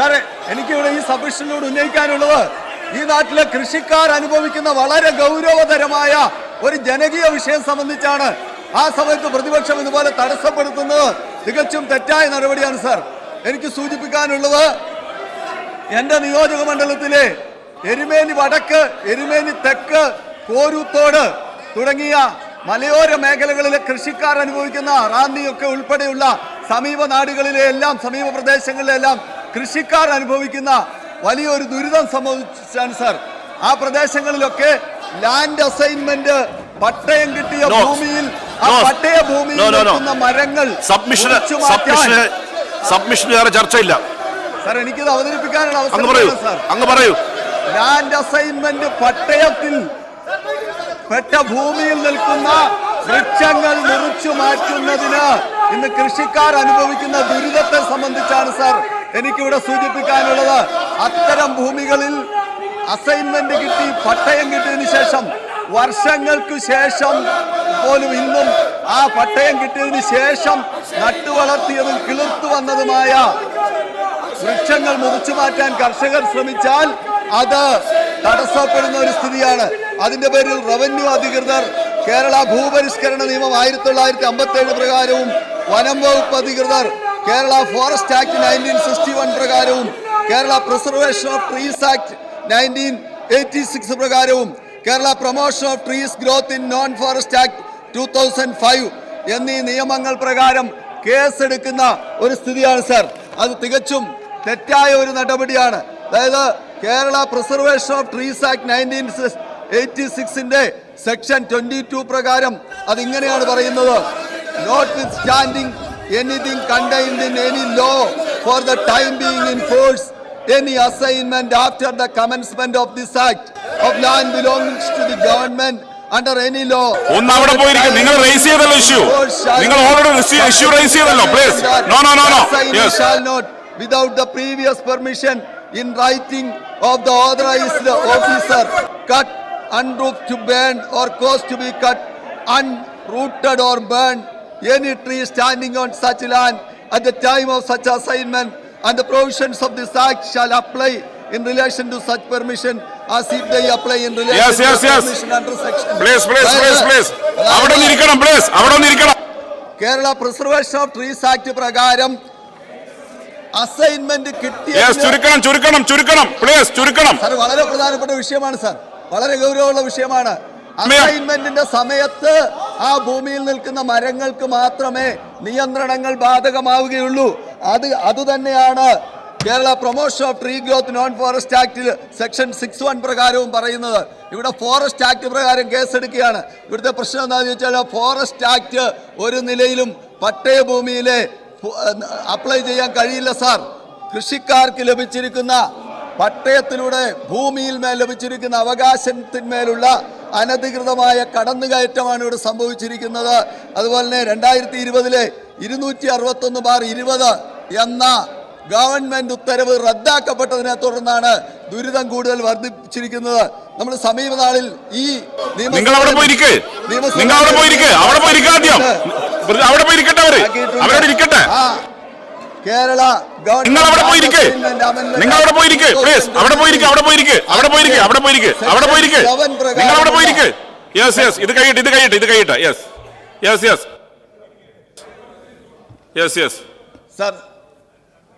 സാറേ എനിക്കിവിടെ ഈ സബ്മിഷനിലൂടെ ഉന്നയിക്കാനുള്ളത് ഈ നാട്ടിലെ കൃഷിക്കാർ അനുഭവിക്കുന്ന വളരെ ഗൗരവതരമായ ഒരു ജനകീയ വിഷയം സംബന്ധിച്ചാണ് ആ സമയത്ത് പ്രതിപക്ഷം ഇതുപോലെ തടസ്സപ്പെടുത്തുന്നത്. തികച്ചും തെറ്റായ നടപടിയാണ് സാർ. എനിക്ക് സൂചിപ്പിക്കാനുള്ളത് എന്റെ നിയോജക മണ്ഡലത്തിലെ എരുമേനി വടക്ക് എരുമേനി തെക്ക് കോരൂത്തോട് തുടങ്ങിയ മലയോര മേഖലകളിലെ കൃഷിക്കാർ അനുഭവിക്കുന്ന റാന്നിയൊക്കെ ഉൾപ്പെടെയുള്ള സമീപ നാടുകളിലെ എല്ലാം സമീപ പ്രദേശങ്ങളിലെ എല്ലാം കൃഷിക്കാർ അനുഭവിക്കുന്ന വലിയൊരു ദുരിതം സംഭവിച്ചാണ് സാർ. ആ പ്രദേശങ്ങളിലൊക്കെ ലാൻഡ് അസൈൻമെന്റ് പട്ടയം കിട്ടിയ ഭൂമിയിൽ ആ പട്ടയ ഭൂമിയിൽ മരങ്ങൾ സബ്മിഷന് സബ്മിഷന് വേറെ ചർച്ചയില്ല. സാർ എനിക്കിത് അവതരിപ്പിക്കാനുള്ള അവസരം സാർ. അങ്ങ് പറയൂ. ലാൻഡ് അസൈൻമെന്റ് പട്ടയത്തിൽ പെട്ട ഭൂമിയിൽ നിൽക്കുന്ന വൃക്ഷങ്ങൾ മുറിച്ചു മാറ്റുന്നതിന് ഇന്ന് കൃഷിക്കാർ അനുഭവിക്കുന്ന ദുരിതത്തെ സംബന്ധിച്ചാണ് സാർ. എനിക്കിവിടെ സൂചിപ്പിക്കാനുള്ളത് അത്തരം ഭൂമികളിൽ അസൈൻമെന്റ് കിട്ടി പട്ടയം കിട്ടിയതിനു ശേഷം വർഷങ്ങൾക്ക് ശേഷം പോലും ഇന്നും ആ പട്ടയം കിട്ടിയതിന് ശേഷം നട്ടുവളർത്തിയതും കിളിർത്തു വന്നതുമായ വൃക്ഷങ്ങൾ മുറിച്ചു മാറ്റാൻ കർഷകർ ശ്രമിച്ചാൽ അത് തടസ്സപ്പെടുന്ന ഒരു സ്ഥിതിയാണ്. അതിന്റെ പേരിൽ റവന്യൂ അധികൃതർ കേരള ഭൂപരിഷ്കരണ നിയമം ആയിരത്തി തൊള്ളായിരത്തി അമ്പത്തി ഏഴ് പ്രകാരവും വനം വകുപ്പ് അധികൃതർ Kerala forest act nineteen sixty one പ്രകാരവും Kerala preservation of trees act nineteen eighty six പ്രകാരവും Kerala promotion of trees growth in non forest act two thousand five എന്നീ നിയമങ്ങൾ പ്രകാരം കേസ് കേസെടുക്കുന്ന ഒരു സ്ഥിതിയാണ് സാർ. അത് തികച്ചും തെറ്റായ ഒരു നടപടിയാണ്. അതായത് Kerala preservation of trees act nineteen eighty സിക്സിന്റെ section twenty two പ്രകാരം അതിങ്ങനെയാണ് പറയുന്നത്. Notwithstanding anything contained in any law for the time being in force, any assignment after the commencement of this act of land belongs to the government under any law. ഒന്ന് അവിടെ പോയിരിക്കും നിങ്ങൾ raise ചെയ്തല്ലോ issue നിങ്ങൾ already issue raise ചെയ്തല്ലോ please no no no no yes shall not, without the previous permission in writing of the authorized officer, cut, unroot to burn or cause to be cut, unrooted or burned any tree standing on such land at the time of such assignment and the provisions of this act shall apply in relation to such permission as if they apply in relation Yes, to yes, yes. permission under section. Please, please, please, please. അവിടെ ഇരിക്കണം please അവിടെ ഇരിക്കണം Kerala preservation of trees act പ്രകാരം assignment കിട്ടിയ ചുരുക്കണം ചുരുക്കണം ചുരുക്കണം please ചുരുക്കണം sir വളരെ പ്രധാനപ്പെട്ട വിഷയമാണ് സാർ വളരെ ഗൗരവമുള്ള വിഷയമാണ്. അസൈൻമെന്റിന്റെ സമയത്ത് ആ ഭൂമിയിൽ നിൽക്കുന്ന മരങ്ങൾക്ക് മാത്രമേ നിയന്ത്രണങ്ങൾ ബാധകമാവുകയുള്ളൂ. അത് അതുതന്നെയാണ് Kerala promotion of tree growth non forest ആക്ടിൽ section six one പ്രകാരവും പറയുന്നത്. ഇവിടെ ഫോറസ്റ്റ് ആക്ട് പ്രകാരം കേസെടുക്കുകയാണ്. ഇവിടുത്തെ പ്രശ്നം എന്താണെന്ന് ചോദിച്ചാൽ ഫോറസ്റ്റ് ആക്ട് ഒരു നിലയിലും പട്ടയ ഭൂമിയിലെ അപ്ലൈ ചെയ്യാൻ കഴിയില്ല സാർ. കൃഷിക്കാർക്ക് ലഭിച്ചിരിക്കുന്ന പട്ടയത്തിലൂടെ ഭൂമിയിൽ മേൽ ലഭിച്ചിരിക്കുന്ന അവകാശത്തിന്മേലുള്ള അനധികൃതമായ കടന്നുകയറ്റമാണ് ഇവിടെ സംഭവിച്ചിരിക്കുന്നത്. അതുപോലെ തന്നെ രണ്ടായിരത്തി ഇരുപതിലെ ഇരുന്നൂറ്റി അറുപത്തൊന്ന് ബാർ ഇരുപത് എന്ന ഗവൺമെന്റ് ഉത്തരവ് റദ്ദാക്കപ്പെട്ടതിനെ തുടർന്നാണ് ദുരിതം കൂടുതൽ വർദ്ധിപ്പിച്ചിരിക്കുന്നത്. നമ്മൾ സമീപനാളിൽ ഈ നിയമസഭ- നിങ്ങൾ അവിടെ പോയിരിക്ക്. നിങ്ങൾ അവിടെ പോയിരിക്ക് അവിടെ അവിടെ പോയിരിക്കട്ടെ അവരോട് ഇരിക്കട്ടെ. കേരള നിങ്ങൾ അവിടെ പോയിരിക്കേ. നിങ്ങൾ അവിടെ പോയിരിക്കേ. പ്ലീസ് അവിടെ പോയിരിക്കേ അവിടെ പോയിരിക്കേ അവിടെ പോയിരിക്കേ അവിടെ പോയിരിക്കേ അവിടെ പോയിരിക്കേ. നിങ്ങൾ അവിടെ പോയിരിക്കേ. യെസ് യെസ് ഇത് കഴിയട്ടെ ഇത് കഴിയട്ടെ ഇത് കഴിയട്ടെ. Yes yes yes yes yes sir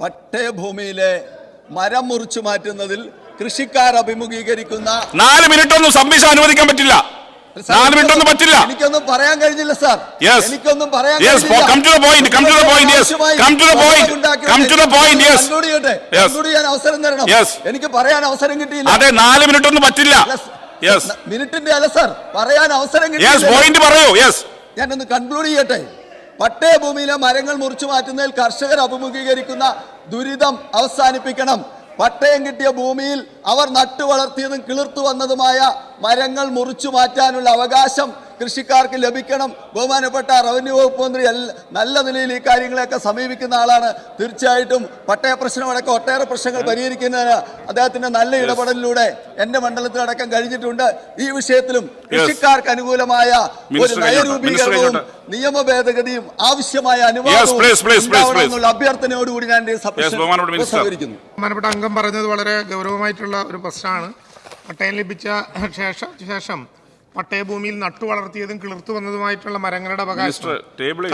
പട്ടയഭൂമിയിലെ മരം മുറിച്ചു മാറ്റുന്നതിൽ കൃഷിക്കാർ അഭിമുഖീകരിക്കുന്ന നാല് മിനിറ്റ് ഒന്നും സബ്മിഷൻ അനുവദിക്കാൻ പറ്റില്ല. നാല് മിനിറ്റ് ഒന്നും പറ്റില്ല. എനിക്കൊന്നും പറയാൻ കഴിഞ്ഞില്ല സാർ. യെസ് എനിക്കൊന്നും പറയാൻ come to the point, yes. ആവശ്യമായി Come to the point, ഉണ്ടാക്കി come to the point, yes. conclude ചെയ്യട്ടെ. Yes. conclude ചെയ്യാൻ അവസരം തരണം. യെസ് എനിക്ക് പറയാൻ അവസരം കിട്ടിയില്ല. അതെ നാല് മിനിറ്റ് ഒന്നും പറ്റില്ല യെസ് മിനിറ്റിന്റെ അല്ല സാർ. പറയാൻ അവസരം യെസ് പോയിന്റ് പറയൂ. യെസ് ഞാനൊന്ന് കൺക്ലൂഡ് ചെയ്യട്ടെ? പട്ടയഭൂമിയിലെ മരങ്ങൾ മുറിച്ചു മാറ്റുന്നതിൽ കർഷകർ അഭിമുഖീകരിക്കുന്ന ദുരിതം അവസാനിപ്പിക്കണം. പട്ടയം കിട്ടിയ ഭൂമിയിൽ അവർ നട്ടു വളർത്തിയതും കിളിർത്തു വന്നതുമായ മരങ്ങൾ മുറിച്ചു മാറ്റാനുള്ള അവകാശം കൃഷിക്കാർക്ക് ലഭിക്കണം. ബഹുമാനപ്പെട്ട റവന്യൂ വകുപ്പ് മന്ത്രി നല്ല നിലയിൽ ഈ കാര്യങ്ങളെയൊക്കെ സമീപിക്കുന്ന ആളാണ്. തീർച്ചയായിട്ടും പട്ടയ പ്രശ്നമടക്കം ഒട്ടേറെ പ്രശ്നങ്ങൾ പരിഹരിക്കുന്നതിന് അദ്ദേഹത്തിന്റെ നല്ല ഇടപെടലിലൂടെ എന്റെ മണ്ഡലത്തിലടക്കം കഴിഞ്ഞിട്ടുണ്ട്. ഈ വിഷയത്തിലും കൃഷിക്കാർക്ക് അനുകൂലമായ ഒരു. നയരൂപീകരണവും നിയമ ഭേദഗതിയും ആവശ്യമായ അനുവാദവും. അഭ്യർത്ഥനയോടുകൂടി ഞാൻ ബഹുമാനപ്പെട്ട ബഹുമാനപ്പെട്ട അംഗം പറഞ്ഞത് വളരെ ഗൗരവമായിട്ടുള്ള ഒരു പ്രശ്നമാണ്. പട്ടയം ലഭിച്ച ശേഷം ശേഷം പട്ടയഭൂമിയിൽ നട്ടു വളർത്തിയതും കിളിർത്തു വന്നതുമായിട്ടുള്ള മരങ്ങളുടെ അവകാശം.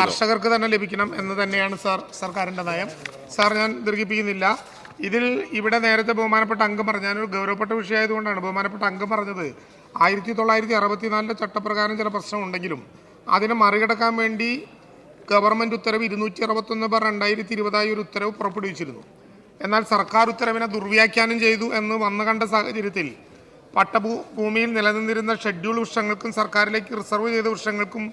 കർഷകർക്ക് തന്നെ ലഭിക്കണം എന്ന് തന്നെയാണ് സാർ സർക്കാരിന്റെ നയം. സാർ ഞാൻ ദീർഘിപ്പിക്കുന്നില്ല. ഇതിൽ ഇവിടെ നേരത്തെ ബഹുമാനപ്പെട്ട അംഗം പറഞ്ഞു ഞാനൊരു ഗൗരവപ്പെട്ട വിഷയമായതുകൊണ്ടാണ് ബഹുമാനപ്പെട്ട അംഗം പറഞ്ഞത്. ആയിരത്തി തൊള്ളായിരത്തി അറുപത്തിനാലിലെ ചട്ടപ്രകാരം ചില പ്രശ്നമുണ്ടെങ്കിലും അതിനെ മറികടക്കാൻ വേണ്ടി ഗവൺമെന്റ് ഉത്തരവ് ഇരുന്നൂറ്റി അറുപത്തൊന്ന് ബാർ രണ്ടായിരത്തി ഇരുപതായി ഒരു ഉത്തരവ് പുറപ്പെടുവിച്ചിരുന്നു. എന്നാൽ സർക്കാർ ഉത്തരവിനെ ദുർവ്യാഖ്യാനം ചെയ്തു എന്ന് വന്നു കണ്ട സാഹചര്യത്തിൽ പട്ടഭൂ ഭൂമിയിൽ നിലനിന്നിരുന്ന ഷെഡ്യൂൾ വൃക്ഷങ്ങൾക്കും സർക്കാരിലേക്ക് റിസർവ് ചെയ്ത വൃക്ഷങ്ങൾക്കും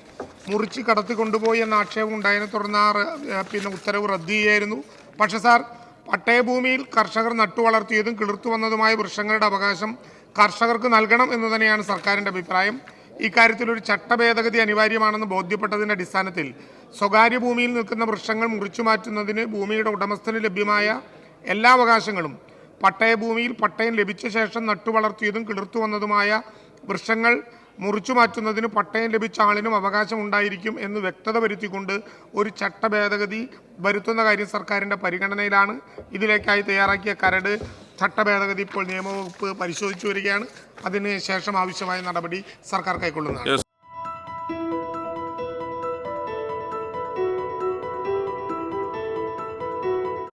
മുറിച്ച് കടത്തി കൊണ്ടുപോയി എന്ന ആക്ഷേപം ഉണ്ടായതിനെ തുടർന്ന് ആ പിന്നെ ഉത്തരവ് റദ്ദ് ചെയ്യായിരുന്നു പക്ഷേ സാർ പട്ടയഭൂമിയിൽ കർഷകർ നട്ടു വളർത്തിയതും കിളിർത്തു വന്നതുമായ വൃക്ഷങ്ങളുടെ അവകാശം കർഷകർക്ക് നൽകണം എന്ന് തന്നെയാണ് സർക്കാരിന്റെ അഭിപ്രായം. ഇക്കാര്യത്തിൽ ഒരു ചട്ട ഭേദഗതി അനിവാര്യമാണെന്ന് ബോധ്യപ്പെട്ടതിന്റെ അടിസ്ഥാനത്തിൽ സ്വകാര്യ ഭൂമിയിൽ നിൽക്കുന്ന വൃക്ഷങ്ങൾ മുറിച്ചു മാറ്റുന്നതിന് ഭൂമിയുടെ ഉടമസ്ഥന് ലഭ്യമായ എല്ലാ അവകാശങ്ങളും പട്ടയഭൂമിയിൽ പട്ടയം ലഭിച്ച ശേഷം നട്ടുവളർത്തിയതും കിളിർത്തു വന്നതുമായ വൃക്ഷങ്ങൾ മുറിച്ചു മാറ്റുന്നതിന് പട്ടയം ലഭിച്ച ആളിനും അവകാശം ഉണ്ടായിരിക്കും എന്ന് വ്യക്തത വരുത്തിക്കൊണ്ട് ഒരു ചട്ട ഭേദഗതി വരുത്തുന്ന കാര്യം സർക്കാരിന്റെ പരിഗണനയിലാണ്. ഇതിലേക്കായി തയ്യാറാക്കിയ കരട് ചട്ട ഭേദഗതി ഇപ്പോൾ നിയമവകുപ്പ് പരിശോധിച്ചു വരികയാണ്. അതിന് ശേഷം ആവശ്യമായ നടപടി സർക്കാർ കൈക്കൊള്ളുന്നതാണ്.